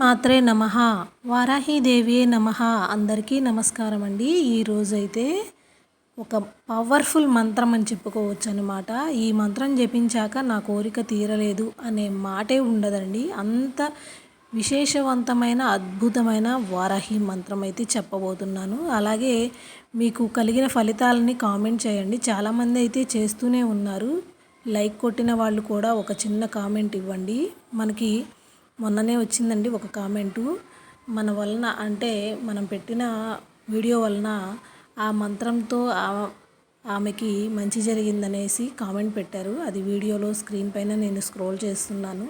మాత్రే నమ. వారాహీదేవియే నమ. అందరికీ నమస్కారం అండి. ఈరోజైతే ఒక పవర్ఫుల్ మంత్రం అని చెప్పుకోవచ్చు అనమాట ఈ మంత్రం జపించాక నా కోరిక తీరలేదు అనే మాటే ఉండదండి. అంత విశేషవంతమైన అద్భుతమైన వారాహి మంత్రం అయితే చెప్పబోతున్నాను. అలాగే మీకు కలిగిన ఫలితాలని కామెంట్ చేయండి. చాలామంది అయితే చేస్తూనే ఉన్నారు. లైక్ కొట్టిన వాళ్ళు కూడా ఒక చిన్న కామెంట్ ఇవ్వండి. మనకి మొన్ననే వచ్చిందండి ఒక కామెంటు. మన వలన అంటే మనం పెట్టిన వీడియో వలన ఆ మంత్రంతో ఆమెకి మంచి జరిగిందనేసి కామెంట్ పెట్టారు. అది వీడియోలో స్క్రీన్ పైన నేను స్క్రోల్ చేస్తున్నాను.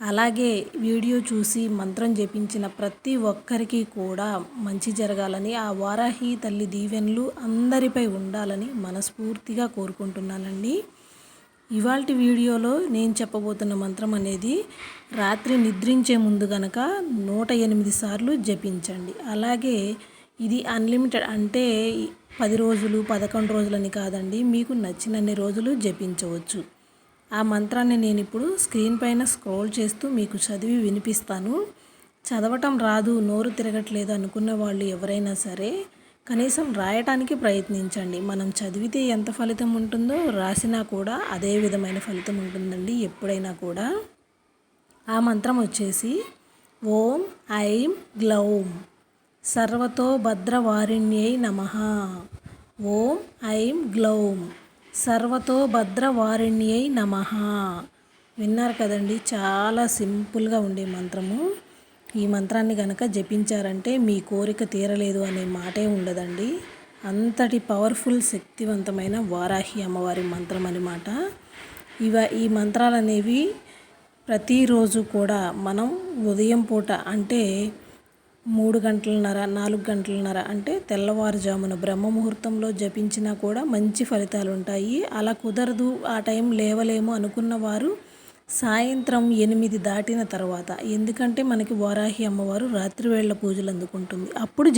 అలాగే వీడియో చూసి మంత్రం జపించిన ప్రతి ఒక్కరికి కూడా మంచి జరగాలని ఆ వారాహి తల్లి దీవెనలు అందరిపై ఉండాలని మనస్ఫూర్తిగా కోరుకుంటున్నానండి. ఇవాళ వీడియోలో నేను చెప్పబోతున్న మంత్రం అనేది రాత్రి నిద్రించే ముందు గనక నూట ఎనిమిది సార్లు జపించండి. అలాగే ఇది అన్లిమిటెడ్ అంటే పది రోజులు పదకొండు రోజులని కాదండి మీకు నచ్చినన్ని రోజులు జపించవచ్చు. ఆ మంత్రాన్ని నేను ఇప్పుడు స్క్రీన్ పైన స్క్రోల్ చేస్తూ మీకు చదివి వినిపిస్తాను. చదవటం రాదు నోరు తిరగట్లేదు అనుకున్న వాళ్ళు ఎవరైనా సరే కనీసం రాయటానికి ప్రయత్నించండి. మనం చదివితే ఎంత ఫలితం ఉంటుందో రాసినా కూడా అదే విధమైన ఫలితం ఉంటుందండి ఎప్పుడైనా కూడా. ఆ మంత్రం వచ్చేసి ఓం ఐం గ్లౌం సర్వతో భద్రవారిణ్యై నమ. ఓం ఐం గ్లౌం సర్వతో భద్రవారిణ్యై నమ. విన్నారు కదండి చాలా సింపుల్గా ఉండే మంత్రము. ఈ మంత్రాన్ని కనుక జపించారంటే మీ కోరిక తీరలేదు అనే మాటే ఉండదండి. అంతటి పవర్ఫుల్ శక్తివంతమైన వారాహి అమ్మవారి మంత్రం అనమాట ఇవ ఈ మంత్రాలు అనేవి ప్రతిరోజు కూడా మనం ఉదయం పూట అంటే మూడు గంటలన్నర నాలుగు గంటలన్నర అంటే తెల్లవారుజామున బ్రహ్మ ముహూర్తంలో జపించినా కూడా మంచి ఫలితాలు ఉంటాయి అలా కుదరదు ఆ టైం లేవలేము అనుకున్న వారు సాయంత్రం ఎనిమిది దాటిన తర్వాత ఎందుకంటే మనకి వారాహి అమ్మవారు రాత్రివేళ పూజలు అందుకుంటుంది. అప్పుడు